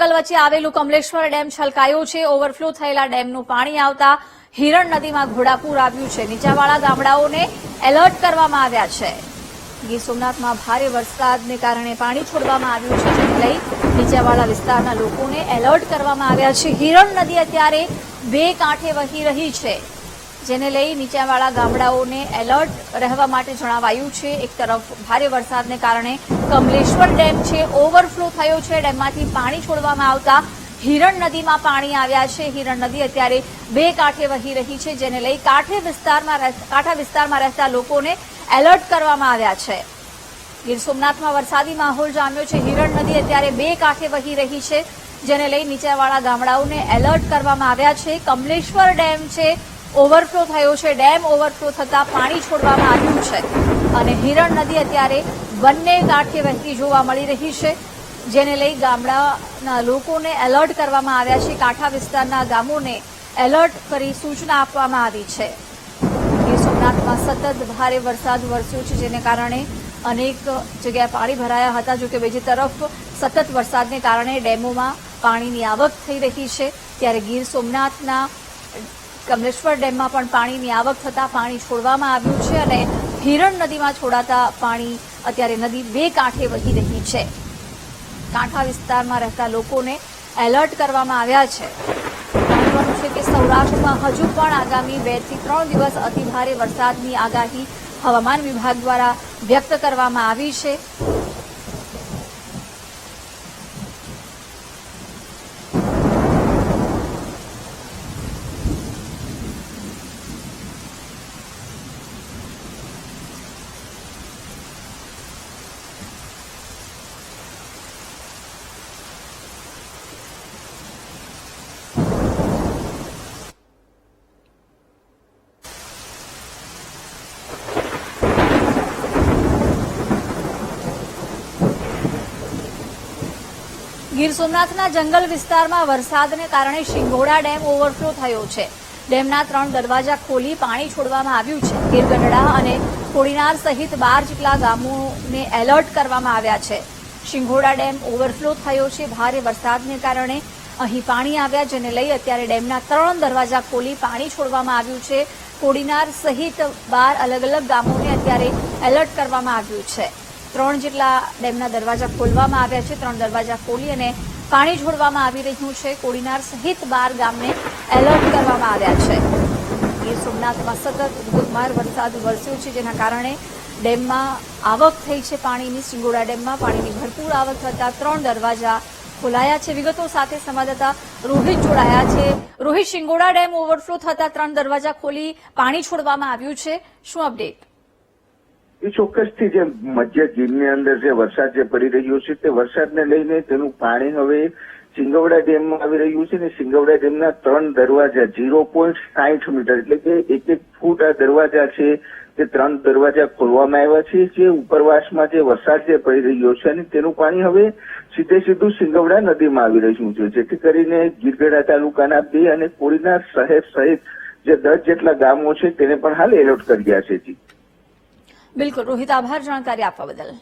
જંગલ વચ્ચે આવેલું કમલેશ્વર ડેમ છલકાયો છે. ઓવરફ્લો થયેલા ડેમનું પાણી આવતા હિરણ નદીમાં ઘોડાપૂર આવ્યું છે. નીચાવાળા ગામડાઓને એલર્ટ કરવામાં આવ્યા છે. ગીર સોમનાથમાં ભારે વરસાદને કારણે પાણી છોડવામાં આવ્યું છે. જેને લઈ નીચાવાળા વિસ્તારના લોકોને એલર્ટ કરવામાં આવ્યા છે. હિરણ નદી અત્યારે બે કાંઠે વહી રહી છે. જેને લઈ નીચાણવાળા ગામડાઓને એલર્ટ રહેવા માટે જણાવાયું છે. એક તરફ ભારે વરસાદને કારણે કમલેશ્વર ડેમ છે, ઓવરફ્લો થયો છે. ડેમમાંથી પાણી છોડવામાં આવતા હિરણ નદીમાં પાણી આવ્યા છે. હિરણ નદી અત્યારે બે કાંઠે વહી રહી છે, જેને લઈ કાંઠે વિસ્તારમાં કાંઠા વિસ્તારમાં રહેતા લોકોને એલર્ટ કરવામાં આવ્યા છે. ગીર સોમનાથમાં વરસાદી માહોલ જામ્યો છે. હિરણ નદી અત્યારે બે કાંઠે વહી રહી છે, જેને લઈ નીચાણવાળા ગામડાઓને એલર્ટ કરવામાં આવ્યા છે. કમલેશ્વર ડેમ છે ઓવરફ્લો થયો છે. ડેમ ઓવરફ્લો થતાં પાણી છોડવામાં આવ્યું છે. અને હિરણ નદી અત્યારે બંને કાંઠે વહેતી જોવા મળી રહી છે, જેને લઈ ગામડાના લોકોને એલર્ટ કરવામાં આવ્યા છે. કાંઠા વિસ્તારના ગામોને એલર્ટ કરી સૂચના આપવામાં આવી છે. ગીર સોમનાથમાં સતત ભારે વરસાદ વરસ્યો છે, જેને કારણે અનેક જગ્યાએ પાણી ભરાયા હતા. જોકે બીજી તરફ સતત વરસાદને કારણે ડેમોમાં પાણીની આવક થઈ રહી છે. ત્યારે ગીર સોમનાથના કમલેશ્વર ડેમમાં પણ પાણીની આવક થતાં પાણી છોડવામાં આવ્યું છે અને હિરણ નદીમાં છોડાતા પાણી અત્યારે નદી બે કાંઠે વહી રહી છે. કાંઠા વિસ્તારમાં રહેતા લોકોને એલર્ટ કરવામાં આવ્યા છે. છે કે સૌરાષ્ટ્રમાં હજુ પણ આગામી બેથી ત્રણ દિવસ અતિભારે વરસાદની આગાહી હવામાન વિભાગ દ્વારા વ્યક્ત કરવામાં આવી છે. ગીર સોમનાથના જંગલ વિસ્તારમાં વરસાદને કારણે શિંગોડા ડેમ ઓવરફ્લો થયો છે. ડેમના ત્રણ દરવાજા ખોલી પાણી છોડવામાં આવ્યું છે. ગીરગઢડા અને કોડીનાર સહિત બાર જેટલા ગામોને એલર્ટ કરવામાં આવ્યા છે. શિંગોડા ડેમ ઓવરફ્લો થયો છે. ભારે વરસાદને કારણે અહીં પાણી આવ્યા, જેને લઈ અત્યારે ડેમના ત્રણ દરવાજા ખોલી પાણી છોડવામાં આવ્યું છે. કોડીનાર સહિત બાર અલગ અલગ ગામોને અત્યારે એલર્ટ કરવામાં આવ્યું છે. ત્રણ જેટલા ડેમના દરવાજા ખોલવામાં આવ્યા છે. ત્રણ દરવાજા ખોલી અને પાણી છોડવામાં આવી રહ્યું છે. કોડીનાર સહિત બાર ગામને એલર્ટ કરવામાં આવ્યા છે. ગીર સોમનાથમાં સતત ધોધમાર વરસાદ વરસ્યો છે, જેના કારણે ડેમમાં આવક થઈ છે પાણીની. સિંગોડા ડેમમાં પાણીની ભરપૂર આવક થતા ત્રણ દરવાજા ખોલાયા છે. વિગતો સાથે સંવાદદાતા રોહિત જોડાયા છે. રોહિત શિંગોડા ડેમ ઓવરફ્લો થતા ત્રણ દરવાજા ખોલી પાણી છોડવામાં આવ્યું છે. શું અપડેટ? એ ચોક્કસથી જે મધ્ય ગીરની અંદર જે વરસાદ જે પડી રહ્યો છે તે વરસાદને લઈને તેનું પાણી હવે સિંગવડા ડેમમાં આવી રહ્યું છે ને સિંગવડા ડેમના ત્રણ દરવાજા ઝીરો પોઈન્ટ સાઠ મીટર એટલે કે એક એક ફૂટ આ દરવાજા છે તે ત્રણ દરવાજા ખોલવામાં આવ્યા છે. જે ઉપરવાસમાં જે વરસાદ જે પડી રહ્યો છે અને તેનું પાણી હવે સીધે સીધું સિંગવડા નદીમાં આવી રહ્યું છે. જેથી કરીને ગીરગઢા તાલુકાના બે અને કોળીના શહેર સહિત જે દસ જેટલા ગામો છે તેને પણ હાલ એલર્ટ કર્યા છે જી. બિલકુલ રોહિત આભાર. જાણકારી આપવા બદલ.